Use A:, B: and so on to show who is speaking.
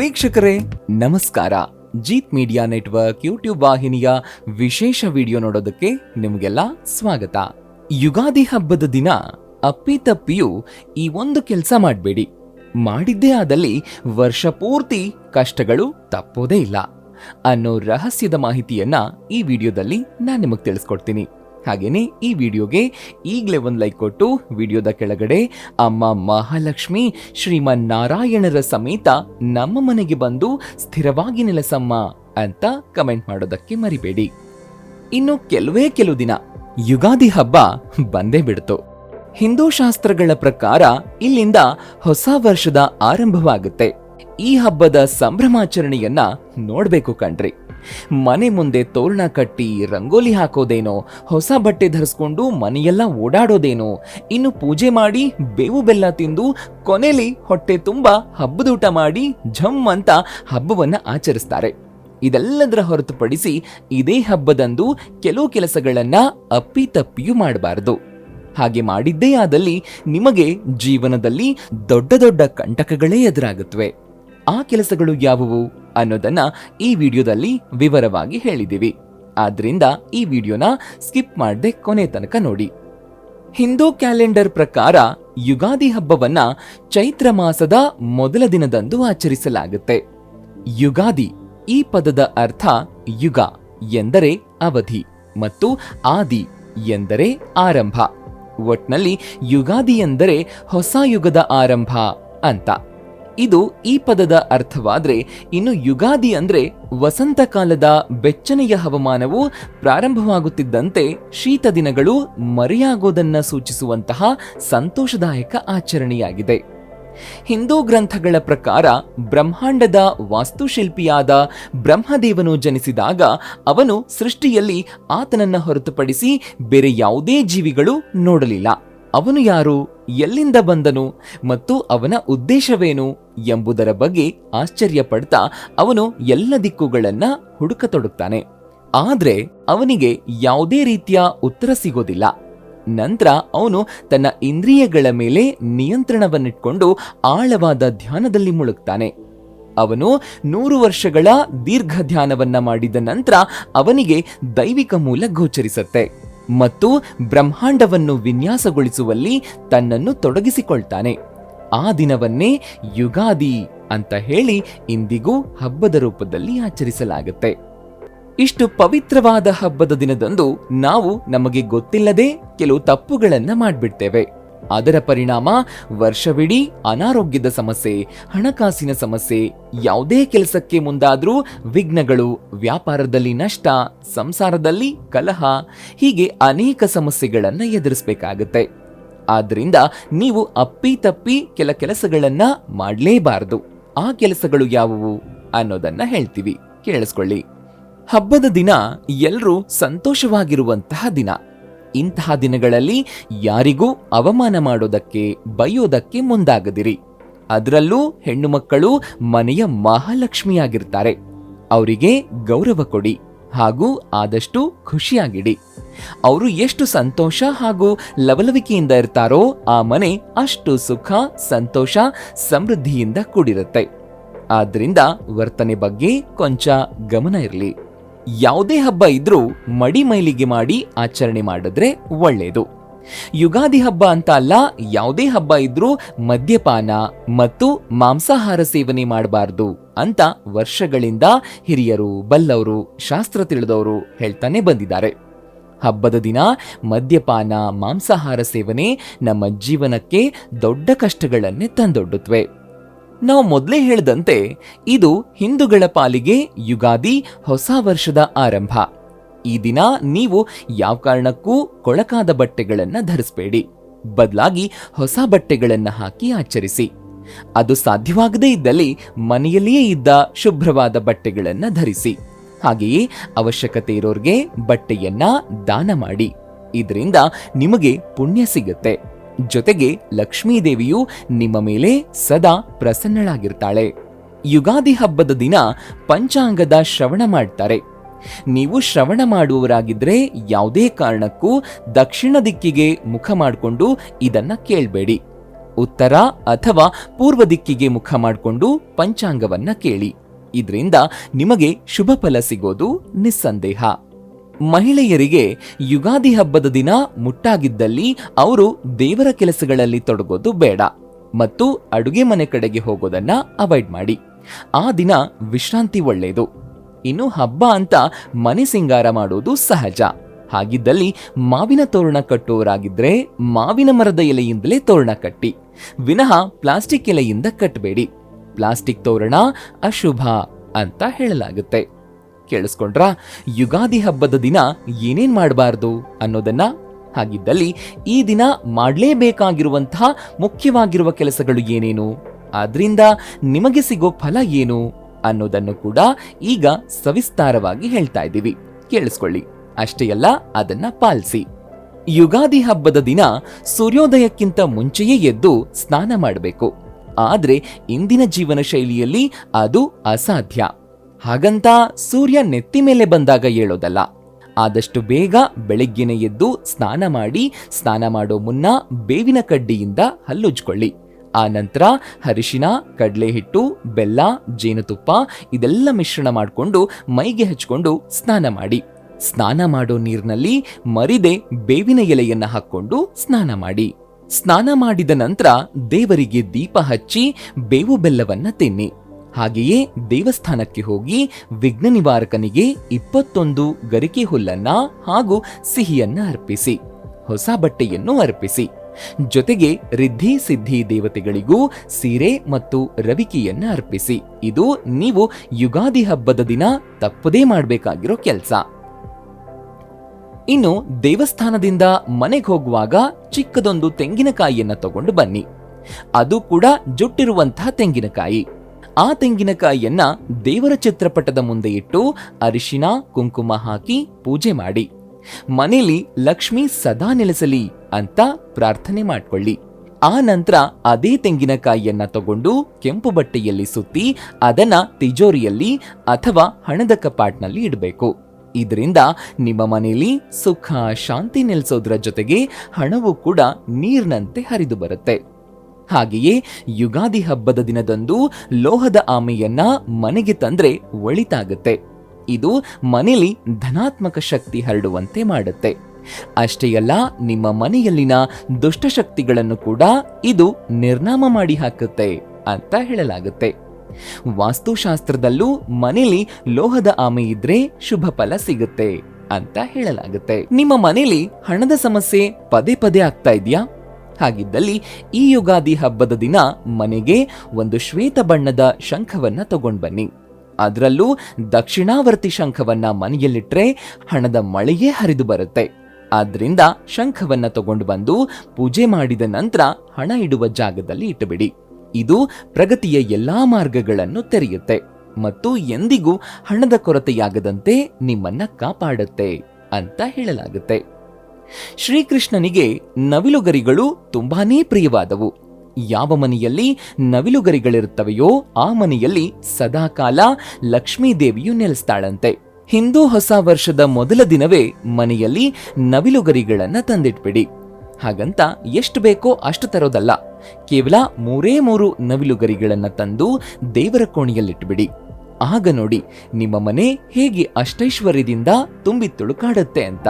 A: ವೀಕ್ಷಕರೇ, ನಮಸ್ಕಾರ. Jeet media network YouTube ವಾಹಿನಿಯ ವಿಶೇಷ ವಿಡಿಯೋ ನೋಡೋದಕ್ಕೆ ನಿಮಗೆಲ್ಲ ಸ್ವಾಗತ. ಯುಗಾದಿ ಹಬ್ಬದ ದಿನ ಅಪ್ಪಿತಪ್ಪಿಯೂ ಈ ಒಂದು ಕೆಲಸ ಮಾಡಬೇಡಿ. ಮಾಡಿದ್ದೇ ಆದಲ್ಲಿ ವರ್ಷ ಪೂರ್ತಿ ಕಷ್ಟಗಳು ತಪ್ಪೋದೇ ಇಲ್ಲ. ಅನ್ನೋ ರಹಸ್ಯದ ಮಾಹಿತಿಯನ್ನ ಈ ವಿಡಿಯೋದಲ್ಲಿ ನಾನು ನಿಮಗೆ ತಿಳಿಸ್ಕೊಡ್ತೀನಿ. ಹಾಗೇನೆ ಈ ವಿಡಿಯೋಗೆ ಈಗಲೇ ಒಂದು ಲೈಕ್ ಕೊಟ್ಟು ವಿಡಿಯೋದ ಕೆಳಗಡೆ ಅಮ್ಮ ಮಹಾಲಕ್ಷ್ಮಿ ಶ್ರೀಮನ್ ನಾರಾಯಣರ ಸಮೇತ ನಮ್ಮ ಮನೆಗೆ ಬಂದು ಸ್ಥಿರವಾಗಿ ನೆಲೆಸಮ್ಮ ಅಂತ ಕಮೆಂಟ್ ಮಾಡೋದಕ್ಕೆ ಮರಿಬೇಡಿ. ಇನ್ನು ಕೆಲವೇ ಕೆಲವು ದಿನ ಯುಗಾದಿ ಹಬ್ಬ ಬಂದೇ ಬಿಡ್ತು. ಹಿಂದೂ ಶಾಸ್ತ್ರಗಳ ಪ್ರಕಾರ ಇಲ್ಲಿಂದ ಹೊಸ ವರ್ಷದ ಆರಂಭವಾಗುತ್ತೆ. ಈ ಹಬ್ಬದ ಸಂಭ್ರಮಾಚರಣೆಯನ್ನ ನೋಡ್ಬೇಕು ಕಣ್ರಿ. ಮನೆ ಮುಂದೆ ತೋರಣ ಕಟ್ಟಿ ರಂಗೋಲಿ ಹಾಕೋದೇನೋ, ಹೊಸ ಬಟ್ಟೆ ಧರಿಸ್ಕೊಂಡು ಮನೆಯೆಲ್ಲ ಓಡಾಡೋದೇನೋ, ಇನ್ನು ಪೂಜೆ ಮಾಡಿ ಬೇವು ಬೆಲ್ಲ ತಿಂದು ಕೊನೆಲಿ ಹೊಟ್ಟೆ ತುಂಬ ಹಬ್ಬದೂಟ ಮಾಡಿ ಝಮ್ ಅಂತ ಹಬ್ಬವನ್ನು ಆಚರಿಸ್ತಾರೆ. ಇದೆಲ್ಲದರ ಹೊರತುಪಡಿಸಿ ಇದೇ ಹಬ್ಬದಂದು ಕೆಲವು ಕೆಲಸಗಳನ್ನ ಅಪ್ಪಿತಪ್ಪಿಯೂ ಮಾಡಬಾರದು. ಹಾಗೆ ಮಾಡಿದ್ದೇ ಆದಲ್ಲಿ ನಿಮಗೆ ಜೀವನದಲ್ಲಿ ದೊಡ್ಡ ದೊಡ್ಡ ಕಂಟಕಗಳೇ ಎದುರಾಗುತ್ತವೆ. ಆ ಕೆಲಸಗಳು ಯಾವುವು? ಅನ್ನೋದನ್ನ ಈ ವಿಡಿಯೋದಲ್ಲಿ ವಿವರವಾಗಿ ಹೇಳಿದ್ದೀವಿ. ಆದ್ರಿಂದ ಈ ವಿಡಿಯೋನ ಸ್ಕಿಪ್ ಮಾಡದೆ ಕೊನೆ ತನಕ ನೋಡಿ. ಹಿಂದೂ ಕ್ಯಾಲೆಂಡರ್ ಪ್ರಕಾರ ಯುಗಾದಿ ಹಬ್ಬವನ್ನ ಚೈತ್ರ ಮಾಸದ ಮೊದಲ ದಿನದಂದು ಆಚರಿಸಲಾಗುತ್ತೆ. ಯುಗಾದಿ ಈ ಪದದ ಅರ್ಥ ಯುಗ ಎಂದರೆ ಅವಧಿ ಮತ್ತು ಆದಿ ಎಂದರೆ ಆರಂಭ. ಒಟ್ನಲ್ಲಿ ಯುಗಾದಿ ಎಂದರೆ ಹೊಸ ಯುಗದ ಆರಂಭ ಅಂತ. ಇದು ಈ ಪದದ ಅರ್ಥವಾದರೆ ಇನ್ನು ಯುಗಾದಿ ಅಂದ್ರೆ ವಸಂತ ಕಾಲದ ಬೆಚ್ಚನೆಯ ಹವಾಮಾನವು ಪ್ರಾರಂಭವಾಗುತ್ತಿದ್ದಂತೆ ಶೀತ ದಿನಗಳು ಮರೆಯಾಗೋದನ್ನ ಸೂಚಿಸುವಂತಹ ಸಂತೋಷದಾಯಕ ಆಚರಣೆಯಾಗಿದೆ. ಹಿಂದೂ ಗ್ರಂಥಗಳ ಪ್ರಕಾರ ಬ್ರಹ್ಮಾಂಡದ ವಾಸ್ತುಶಿಲ್ಪಿಯಾದ ಬ್ರಹ್ಮದೇವನು ಜನಿಸಿದಾಗ ಅವನು ಸೃಷ್ಟಿಯಲ್ಲಿ ಆತನನ್ನ ಹೊರತುಪಡಿಸಿ ಬೇರೆ ಯಾವುದೇ ಜೀವಿಗಳು ನೋಡಲಿಲ್ಲ. ಅವನು ಯಾರು, ಎಲ್ಲಿಂದ ಬಂದನು ಮತ್ತು ಅವನ ಉದ್ದೇಶವೇನು ಎಂಬುದರ ಬಗ್ಗೆ ಆಶ್ಚರ್ಯ ಪಡ್ತಾ ಅವನು ಎಲ್ಲ ದಿಕ್ಕುಗಳನ್ನ ಹುಡುಕತೊಡುತ್ತಾನೆ ಆದ್ರೆ ಅವನಿಗೆ ಯಾವುದೇ ರೀತಿಯ ಉತ್ತರ ಸಿಗೋದಿಲ್ಲ. ನಂತರ ಅವನು ತನ್ನ ಇಂದ್ರಿಯಗಳ ಮೇಲೆ ನಿಯಂತ್ರಣವನ್ನಿಟ್ಕೊಂಡು ಆಳವಾದ ಧ್ಯಾನದಲ್ಲಿ ಮುಳುಗ್ತಾನೆ. ಅವನು ನೂರು ವರ್ಷಗಳ ದೀರ್ಘ ಧ್ಯಾನವನ್ನ ಮಾಡಿದ ನಂತರ ಅವನಿಗೆ ದೈವಿಕ ಮೂಲ ಗೋಚರಿಸುತ್ತೆ. ಮತ್ತು ಬ್ರಹ್ಮಾಂಡವನ್ನು ವಿನ್ಯಾಸಗೊಳಿಸುವಲ್ಲಿ ತನ್ನನ್ನು ತೊಡಗಿಸಿಕೊಳ್ತಾನೆ. ಆ ದಿನವನ್ನೇ ಯುಗಾದಿ ಅಂತ ಹೇಳಿ ಇಂದಿಗೂ ಹಬ್ಬದ ರೂಪದಲ್ಲಿ ಆಚರಿಸಲಾಗುತ್ತೆ. ಇಷ್ಟು ಪವಿತ್ರವಾದ ಹಬ್ಬದ ದಿನದಂದು ನಾವು ನಮಗೆ ಗೊತ್ತಿಲ್ಲದೆ ಕೆಲವು ತಪ್ಪುಗಳನ್ನು ಮಾಡ್ಬಿಡ್ತೇವೆ. ಅದರ ಪರಿಣಾಮ ವರ್ಷವಿಡೀ ಅನಾರೋಗ್ಯದ ಸಮಸ್ಯೆ, ಹಣಕಾಸಿನ ಸಮಸ್ಯೆ, ಯಾವುದೇ ಕೆಲಸಕ್ಕೆ ಮುಂದಾದರೂ ವಿಘ್ನಗಳು, ವ್ಯಾಪಾರದಲ್ಲಿ ನಷ್ಟ, ಸಂಸಾರದಲ್ಲಿ ಕಲಹ, ಹೀಗೆ ಅನೇಕ ಸಮಸ್ಯೆಗಳನ್ನು ಎದುರಿಸಬೇಕಾಗುತ್ತೆ. ಆದ್ದರಿಂದ ನೀವು ಅಪ್ಪಿ ತಪ್ಪಿ ಕೆಲ ಕೆಲಸಗಳನ್ನು ಮಾಡಲೇಬಾರದು. ಆ ಕೆಲಸಗಳು ಯಾವುವು ಅನ್ನೋದನ್ನ ಹೇಳ್ತೀವಿ. ಕೇಳಿಸ್ಕೊಳ್ಳಿ. ಹಬ್ಬದ ದಿನ ಎಲ್ಲರೂ ಸಂತೋಷವಾಗಿರುವಂತಹ ದಿನ. ಇಂತಹ ದಿನಗಳಲ್ಲಿ ಯಾರಿಗೂ ಅವಮಾನ ಮಾಡೋದಕ್ಕೆ, ಬೈಯೋದಕ್ಕೆ ಮುಂದಾಗದಿರಿ. ಅದರಲ್ಲೂ ಹೆಣ್ಣು ಮಕ್ಕಳು ಮನೆಯ ಮಹಾಲಕ್ಷ್ಮಿಯಾಗಿರ್ತಾರೆ. ಅವರಿಗೆ ಗೌರವ ಕೊಡಿ ಹಾಗೂ ಆದಷ್ಟು ಖುಷಿಯಾಗಿಡಿ. ಅವರು ಎಷ್ಟು ಸಂತೋಷ ಹಾಗೂ ಲವಲವಿಕೆಯಿಂದ ಇರ್ತಾರೋ ಆ ಮನೆ ಅಷ್ಟು ಸುಖ, ಸಂತೋಷ, ಸಮೃದ್ಧಿಯಿಂದ ಕೂಡಿರುತ್ತೆ. ಆದ್ದರಿಂದ ವರ್ತನೆ ಬಗ್ಗೆ ಕೊಂಚ ಗಮನ ಇರಲಿ. ಯಾವುದೇ ಹಬ್ಬ ಇದ್ರೂ ಮಡಿ ಮೈಲಿಗೆ ಮಾಡಿ ಆಚರಣೆ ಮಾಡಿದ್ರೆ ಒಳ್ಳೆಯದು ಯುಗಾದಿ ಹಬ್ಬ ಅಂತ ಅಲ್ಲ, ಯಾವುದೇ ಹಬ್ಬ ಇದ್ರೂ ಮದ್ಯಪಾನ ಮತ್ತು ಮಾಂಸಾಹಾರ ಸೇವನೆ ಮಾಡಬಾರ್ದು ಅಂತ ವರ್ಷಗಳಿಂದ ಹಿರಿಯರು, ಬಲ್ಲವರು, ಶಾಸ್ತ್ರ ತಿಳಿದವರು ಹೇಳ್ತಾನೆ ಬಂದಿದ್ದಾರೆ. ಹಬ್ಬದ ದಿನ ಮದ್ಯಪಾನ, ಮಾಂಸಾಹಾರ ಸೇವನೆ ನಮ್ಮ ಜೀವನಕ್ಕೆ ದೊಡ್ಡ ಕಷ್ಟಗಳನ್ನೇ ತಂದೊಡ್ಡುತ್ತವೆ. ನಾವು ಮೊದಲೇ ಹೇಳಿದಂತೆ ಇದು ಹಿಂದೂಗಳ ಪಾಲಿಗೆ ಯುಗಾದಿ ಹೊಸ ವರ್ಷದ ಆರಂಭ. ಈ ದಿನ ನೀವು ಯಾವ ಕಾರಣಕ್ಕೂ ಕೊಳಕಾದ ಬಟ್ಟೆಗಳನ್ನ ಧರಿಸಬೇಡಿ. ಬದಲಾಗಿ ಹೊಸ ಬಟ್ಟೆಗಳನ್ನ ಹಾಕಿ ಆಚರಿಸಿ. ಅದು ಸಾಧ್ಯವಾಗದೇ ಇದ್ದಲ್ಲಿ ಮನೆಯಲ್ಲಿಯೇ ಇದ್ದ ಶುಭ್ರವಾದ ಬಟ್ಟೆಗಳನ್ನ ಧರಿಸಿ. ಹಾಗೆಯೇ ಅವಶ್ಯಕತೆ ಇರೋರ್ಗೆ ಬಟ್ಟೆಯನ್ನ ದಾನ ಮಾಡಿ. ಇದರಿಂದ ನಿಮಗೆ ಪುಣ್ಯ ಸಿಗುತ್ತೆ. ಜೊತೆಗೆ ಲಕ್ಷ್ಮೀದೇವಿಯು ನಿಮ್ಮ ಮೇಲೆ ಸದಾ ಪ್ರಸನ್ನಳಾಗಿರ್ತಾಳೆ. ಯುಗಾದಿ ಹಬ್ಬದ ದಿನ ಪಂಚಾಂಗದ ಶ್ರವಣ ಮಾಡ್ತಾರೆ. ನೀವು ಶ್ರವಣ ಮಾಡುವವರಾಗಿದ್ರೆ ಯಾವುದೇ ಕಾರಣಕ್ಕೂ ದಕ್ಷಿಣ ದಿಕ್ಕಿಗೆ ಮುಖ ಮಾಡಿಕೊಂಡು ಇದನ್ನ ಕೇಳಬೇಡಿ. ಉತ್ತರ ಅಥವಾ ಪೂರ್ವ ದಿಕ್ಕಿಗೆ ಮುಖ ಮಾಡಿಕೊಂಡು ಪಂಚಾಂಗವನ್ನ ಕೇಳಿ. ಇದರಿಂದ ನಿಮಗೆ ಶುಭ ಫಲ ಸಿಗೋದು ನಿಸ್ಸಂದೇಹ. ಮಹಿಳೆಯರಿಗೆ ಯುಗಾದಿ ಹಬ್ಬದ ದಿನ ಮುಟ್ಟಾಗಿದ್ದಲ್ಲಿ ಅವರು ದೇವರ ಕೆಲಸಗಳಲ್ಲಿ ತೊಡಗೋದು ಬೇಡ ಮತ್ತು ಅಡುಗೆ ಮನೆ ಕಡೆಗೆ ಹೋಗೋದನ್ನ ಅವಾಯ್ಡ್ ಮಾಡಿ. ಆ ದಿನ ವಿಶ್ರಾಂತಿ ಒಳ್ಳೆಯದು ಇನ್ನು ಹಬ್ಬ ಅಂತ ಮನೆ ಸಿಂಗಾರ ಮಾಡೋದು ಸಹಜ. ಹಾಗಿದ್ದಲ್ಲಿ ಮಾವಿನ ತೋರಣ ಕಟ್ಟುವರಾಗಿದ್ರೆ ಮಾವಿನ ಮರದ ಎಲೆಯಿಂದಲೇ ತೋರಣ ಕಟ್ಟಿ. ವಿನಃ ಪ್ಲಾಸ್ಟಿಕ್ ಎಲೆಯಿಂದ ಕಟ್ಟಬೇಡಿ ಪ್ಲಾಸ್ಟಿಕ್ ತೋರಣ ಅಶುಭ ಅಂತ ಹೇಳಲಾಗುತ್ತೆ. ಕೇಳಿಸ್ಕೊಂಡ್ರಾ? ಯುಗಾದಿ ಹಬ್ಬದ ದಿನ ಏನೇನ್ ಮಾಡಬಾರ್ದು ಅನ್ನೋದನ್ನ? ಹಾಗಿದ್ದಲ್ಲಿ ಈ ದಿನ ಮಾಡಲೇಬೇಕಾಗಿರುವಂತಹ ಮುಖ್ಯವಾಗಿರುವ ಕೆಲಸಗಳು ಏನೇನು? ಆದ್ರಿಂದ ನಿಮಗೆ ಸಿಗೋ ಫಲ ಏನು? ಅನ್ನೋದನ್ನು ಕೂಡ ಈಗ ಸವಿಸ್ತಾರವಾಗಿ ಹೇಳ್ತಾ ಇದ್ದೀವಿ. ಕೇಳಿಸ್ಕೊಳ್ಳಿ. ಅಷ್ಟೇ ಅಲ್ಲ, ಅದನ್ನ ಪಾಲಿಸಿ. ಯುಗಾದಿ ಹಬ್ಬದ ದಿನ ಸೂರ್ಯೋದಯಕ್ಕಿಂತ ಮುಂಚೆಯೇ ಎದ್ದು ಸ್ನಾನ ಮಾಡಬೇಕು. ಆದ್ರೆ ಇಂದಿನ ಜೀವನ ಶೈಲಿಯಲ್ಲಿ ಅದು ಅಸಾಧ್ಯ. ಹಾಗಂತ ಸೂರ್ಯ ನೆತ್ತಿ ಮೇಲೆ ಬಂದಾಗ ಹೇಳೋದಲ್ಲ. ಆದಷ್ಟು ಬೇಗ ಬೆಳಗ್ಗೆನೆ ಎದ್ದು ಸ್ನಾನ ಮಾಡಿ, ಸ್ನಾನ ಮಾಡೋ ಮುನ್ನ ಬೇವಿನ ಕಡ್ಡಿಯಿಂದ ಹಲ್ಲುಜ್ಕೊಳ್ಳಿ. ಆ ನಂತರ ಅರಿಶಿನ ಕಡಲೆ ಹಿಟ್ಟು ಬೆಲ್ಲ, ಜೇನುತುಪ್ಪ ಇದೆಲ್ಲ ಮಿಶ್ರಣ ಮಾಡಿಕೊಂಡು ಮೈಗೆ ಹಚ್ಕೊಂಡು ಸ್ನಾನ ಮಾಡಿ. ಸ್ನಾನ ಮಾಡೋ ನೀರಿನಲ್ಲಿ ಮರಿದೆ ಬೇವಿನ ಎಲೆಯನ್ನ ಹಾಕ್ಕೊಂಡು ಸ್ನಾನ ಮಾಡಿ. ಸ್ನಾನ ಮಾಡಿದ ನಂತರ ದೇವರಿಗೆ ದೀಪ ಹಚ್ಚಿ ಬೇವು ಬೆಲ್ಲವನ್ನ ತಿನ್ನಿ. ಹಾಗೆಯೇ ದೇವಸ್ಥಾನಕ್ಕೆ ಹೋಗಿ ವಿಘ್ನ ನಿವಾರಕನಿಗೆ ಇಪ್ಪತ್ತೊಂದು ಗರಿಕೆ ಹುಲ್ಲನ್ನ ಹಾಗೂ ಸಿಹಿಯನ್ನ ಅರ್ಪಿಸಿ, ಹೊಸ ಬಟ್ಟೆಯನ್ನು ಅರ್ಪಿಸಿ. ಜೊತೆಗೆ ರಿದ್ಧಿ ಸಿದ್ಧಿ ದೇವತೆಗಳಿಗೂ ಸೀರೆ ಮತ್ತು ರವಿಕೆಯನ್ನ ಅರ್ಪಿಸಿ. ಇದು ನೀವು ಯುಗಾದಿ ಹಬ್ಬದ ದಿನ ತಪ್ಪದೇ ಮಾಡಬೇಕಾಗಿರೋ ಕೆಲಸ. ಇನ್ನು ದೇವಸ್ಥಾನದಿಂದ ಮನೆಗೆ ಹೋಗುವಾಗ ಚಿಕ್ಕದೊಂದು ತೆಂಗಿನಕಾಯಿಯನ್ನ ತಗೊಂಡು ಬನ್ನಿ. ಅದು ಕೂಡ ಜುಟ್ಟಿರುವಂತಹ ತೆಂಗಿನಕಾಯಿ. ಆ ತೆಂಗಿನಕಾಯಿಯನ್ನ ದೇವರ ಚಿತ್ರಪಟದ ಮುಂದೆ ಇಟ್ಟು ಅರಿಶಿನ, ಕುಂಕುಮ ಹಾಕಿ ಪೂಜೆ ಮಾಡಿ. ಮನೆಯಲ್ಲಿ ಲಕ್ಷ್ಮಿ ಸದಾ ನೆಲೆಸಲಿ ಅಂತ ಪ್ರಾರ್ಥನೆ ಮಾಡ್ಕೊಳ್ಳಿ. ಆ ನಂತರ ಅದೇ ತೆಂಗಿನಕಾಯಿಯನ್ನ ತಗೊಂಡು ಕೆಂಪು ಬಟ್ಟೆಯಲ್ಲಿ ಸುತ್ತಿ ಅದನ್ನ ತಿಜೋರಿಯಲ್ಲಿ ಅಥವಾ ಹಣದ ಕಪಾಟ್ನಲ್ಲಿ ಇಡಬೇಕು. ಇದರಿಂದ ನಿಮ್ಮ ಮನೆಯಲ್ಲಿ ಸುಖ, ಶಾಂತಿ ನೆಲೆಸೋದ್ರ ಜೊತೆಗೆ ಹಣವು ಕೂಡ ನೀರಿನಂತೆ ಹರಿದು ಬರುತ್ತೆ. ಹಾಗೆಯೇ ಯುಗಾದಿ ಹಬ್ಬದ ದಿನದಂದು ಲೋಹದ ಆಮೆಯನ್ನ ಮನೆಗೆ ತಂದ್ರೆ ಒಳಿತಾಗುತ್ತೆ. ಇದು ಮನೆಯಲ್ಲಿ ಧನಾತ್ಮಕ ಶಕ್ತಿ ಹರಡುವಂತೆ ಮಾಡುತ್ತೆ. ಅಷ್ಟೇ ಅಲ್ಲ, ನಿಮ್ಮ ಮನೆಯಲ್ಲಿನ ದುಷ್ಟಶಕ್ತಿಗಳನ್ನು ಕೂಡ ಇದು ನಿರ್ನಾಮ ಮಾಡಿ ಹಾಕುತ್ತೆ ಅಂತ ಹೇಳಲಾಗುತ್ತೆ. ವಾಸ್ತುಶಾಸ್ತ್ರದಲ್ಲೂ ಮನೆಯಲ್ಲಿ ಲೋಹದ ಆಮೆ ಇದ್ರೆ ಶುಭ ಫಲ ಸಿಗುತ್ತೆ ಅಂತ ಹೇಳಲಾಗುತ್ತೆ. ನಿಮ್ಮ ಮನೆಯಲ್ಲಿ ಹಣದ ಸಮಸ್ಯೆ ಪದೇ ಪದೇ ಆಗ್ತಾ ಇದೆಯಾ? ಹಾಗಿದ್ದಲ್ಲಿ ಈ ಯುಗಾದಿ ಹಬ್ಬದ ದಿನ ಮನೆಗೆ ಒಂದು ಶ್ವೇತ ಬಣ್ಣದ ಶಂಖವನ್ನ ತಗೊಂಡ್ ಬನ್ನಿ. ಅದರಲ್ಲೂ ದಕ್ಷಿಣಾವರ್ತಿ ಶಂಖವನ್ನ ಮನೆಯಲ್ಲಿಟ್ರೆ ಹಣದ ಮಳೆಯೇ ಹರಿದು ಬರುತ್ತೆ. ಆದ್ರಿಂದ ಶಂಖವನ್ನ ತಗೊಂಡು ಬಂದು ಪೂಜೆ ಮಾಡಿದ ನಂತರ ಹಣ ಇಡುವ ಜಾಗದಲ್ಲಿ ಇಟ್ಟುಬಿಡಿ. ಇದು ಪ್ರಗತಿಯ ಎಲ್ಲಾ ಮಾರ್ಗಗಳನ್ನು ತೆರೆಯುತ್ತೆ ಮತ್ತು ಎಂದಿಗೂ ಹಣದ ಕೊರತೆಯಾಗದಂತೆ ನಿಮ್ಮನ್ನ ಕಾಪಾಡುತ್ತೆ ಅಂತ ಹೇಳಲಾಗುತ್ತೆ. ಶ್ರೀಕೃಷ್ಣನಿಗೆ ನವಿಲುಗರಿಗಳು ತುಂಬಾನೇ ಪ್ರಿಯವಾದವು. ಯಾವ ಮನೆಯಲ್ಲಿ ನವಿಲುಗರಿಗಳಿರುತ್ತವೆಯೋ ಆ ಮನೆಯಲ್ಲಿ ಸದಾಕಾಲ ಲಕ್ಷ್ಮೀದೇವಿಯು ನೆಲೆಸ್ತಾಳಂತೆ. ಹಿಂದೂ ಹೊಸ ವರ್ಷದ ಮೊದಲ ದಿನವೇ ಮನೆಯಲ್ಲಿ ನವಿಲುಗರಿಗಳನ್ನ ತಂದಿಟ್ಬಿಡಿ. ಹಾಗಂತ ಎಷ್ಟು ಬೇಕೋ ಅಷ್ಟು ತರೋದಲ್ಲ. ಕೇವಲ ಮೂರೇ ಮೂರು ನವಿಲುಗರಿಗಳನ್ನ ತಂದು ದೇವರ ಕೋಣೆಯಲ್ಲಿಟ್ಬಿಡಿ. ಆಗ ನೋಡಿ ನಿಮ್ಮ ಮನೆ ಹೇಗೆ ಅಷ್ಟೈಶ್ವರ್ಯದಿಂದ ತುಂಬಿ ಕಾಡುತ್ತೆ ಅಂತ.